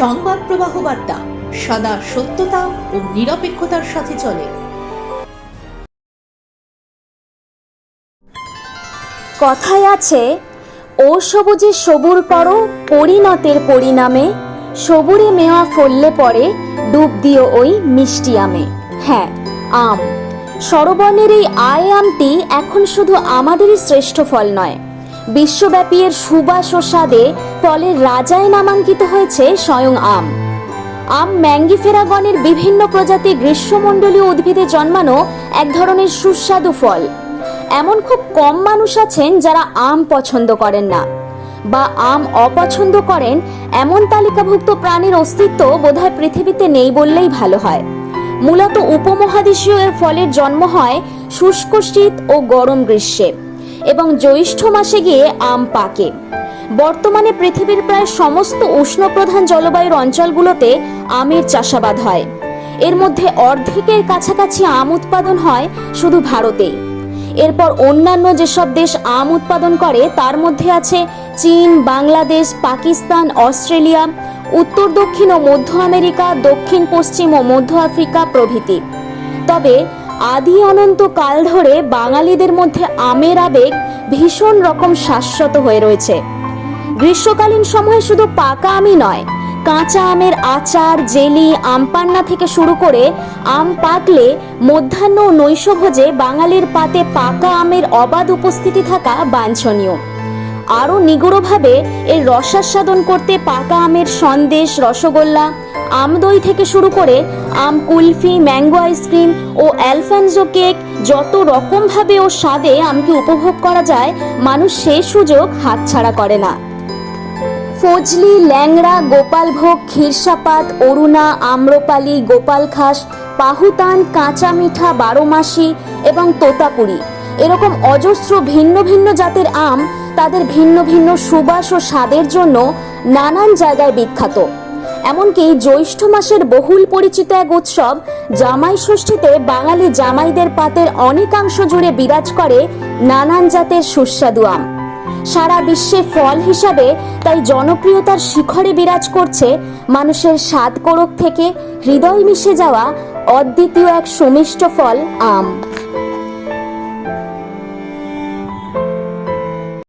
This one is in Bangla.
সংবাদ প্রবাহ বার্তা, সদা সত্যতা ও নিরপেক্ষতার সাথে চলে। কথায় আছে, ও সবুজে সবুর করো পরিণতের পরিণামে, সবুরে মেওয়া ফললে পরে, ডুব দিও ওই মিষ্টি আমে। হ্যাঁ আম। সরবর্ণের এই আয় আমটি এখন শুধু আমাদেরই শ্রেষ্ঠ ফল নয়, বিশ্বব্যাপী এর সুবাস ও স্বাদে ফলের রাজায় নামাঙ্কিত হয়েছে স্বয়ং আম। আম ম্যাঙ্গিফেরাগণের বিভিন্ন প্রজাতি গ্রীষ্মমণ্ডলীয় উদ্ভিদে জন্মানো এক ধরনের সুস্বাদু ফল। এমন খুব কম মানুষ আছেন যারা আম পছন্দ করেন না বা আম অপছন্দ করেন এমন তালিকাভুক্ত প্রাণীর অস্তিত্ব বোধহয় পৃথিবীতে নেই বললেই ভালো হয়। মূলত উপমহাদেশীয় এর ফলের জন্ম হয় শুষ্ক শীত ও গরম গ্রীষ্মে এবং জ্যৈষ্ঠ মাসে গিয়ে আম পাকে। বর্তমানে পৃথিবীর প্রায় সমস্ত উষ্ণপ্রধান জলবায়ুর অঞ্চলগুলোতে আমের চাষাবাদ হয়। এর মধ্যে অর্ধেকের কাছাকাছি আম উৎপাদন হয় শুধু ভারতেই। এরপর অন্যান্য যেসব দেশ আম উৎপাদন করে, তার মধ্যে আছে চীন, বাংলাদেশ, পাকিস্তান, অস্ট্রেলিয়া, উত্তর, দক্ষিণ ও মধ্য আমেরিকা, দক্ষিণ, পশ্চিম ও মধ্য আফ্রিকা প্রভৃতি। তবে আদি অনন্ত কাল ধরে বাঙালিদের মধ্যে আমের আবেগ ভীষণ রকম শাশ্বত হয়ে রয়েছে। গ্রীষ্মকালীন সময়ে শুধু পাকা আমই নয়, কাঁচা আমের আচার, জেলি আমপান্না থেকে শুরু করে আম পাকলে মধ্যাহ্ন নৈশভোজে বাঙালির পাতে পাকা আমের অবাধ উপস্থিতি থাকা বাঞ্ছনীয়। আরও নিগুড়ভাবে এর রসাস্বাদন করতে পাকা আমের সন্দেশ, রসগোল্লা আমদই থেকে শুরু করে আম কুলফি, ম্যাঙ্গো আইসক্রিম ও অ্যালফানজো কেক যত রকমভাবে ও স্বাদে আমকে উপভোগ করা যায়, মানুষ সে সুযোগ হাতছাড়া করে না। ফজলি, ল্যাংড়া গোপালভোগ ক্ষীরসাপাত, অরুণা, আম্রপালি গোপালখাস পাহুতান কাঁচা মিঠা বারোমাসি এবং তোতাপুরি। এরকম অজস্র ভিন্ন ভিন্ন জাতের আম তাদের ভিন্ন ভিন্ন সুবাস ও স্বাদের জন্য নানান জায়গায় বিখ্যাত। এমনকি জ্যৈষ্ঠ মাসের বহুল পরিচিত এক উৎসব জামাই ষষ্ঠীতে বাঙালি জামাইদের পাতের অনেকাংশ জুড়ে বিরাজ করে নানান জাতের সুস্বাদু আম। সারা বিশ্বে ফল হিসাবে তাই জনপ্রিয়তার শিখরে বিরাজ করছে মানুষের স্বাদ কোরক থেকে হৃদয় মিশে যাওয়া অদ্বিতীয় এক সুমিষ্ট ফল, আম।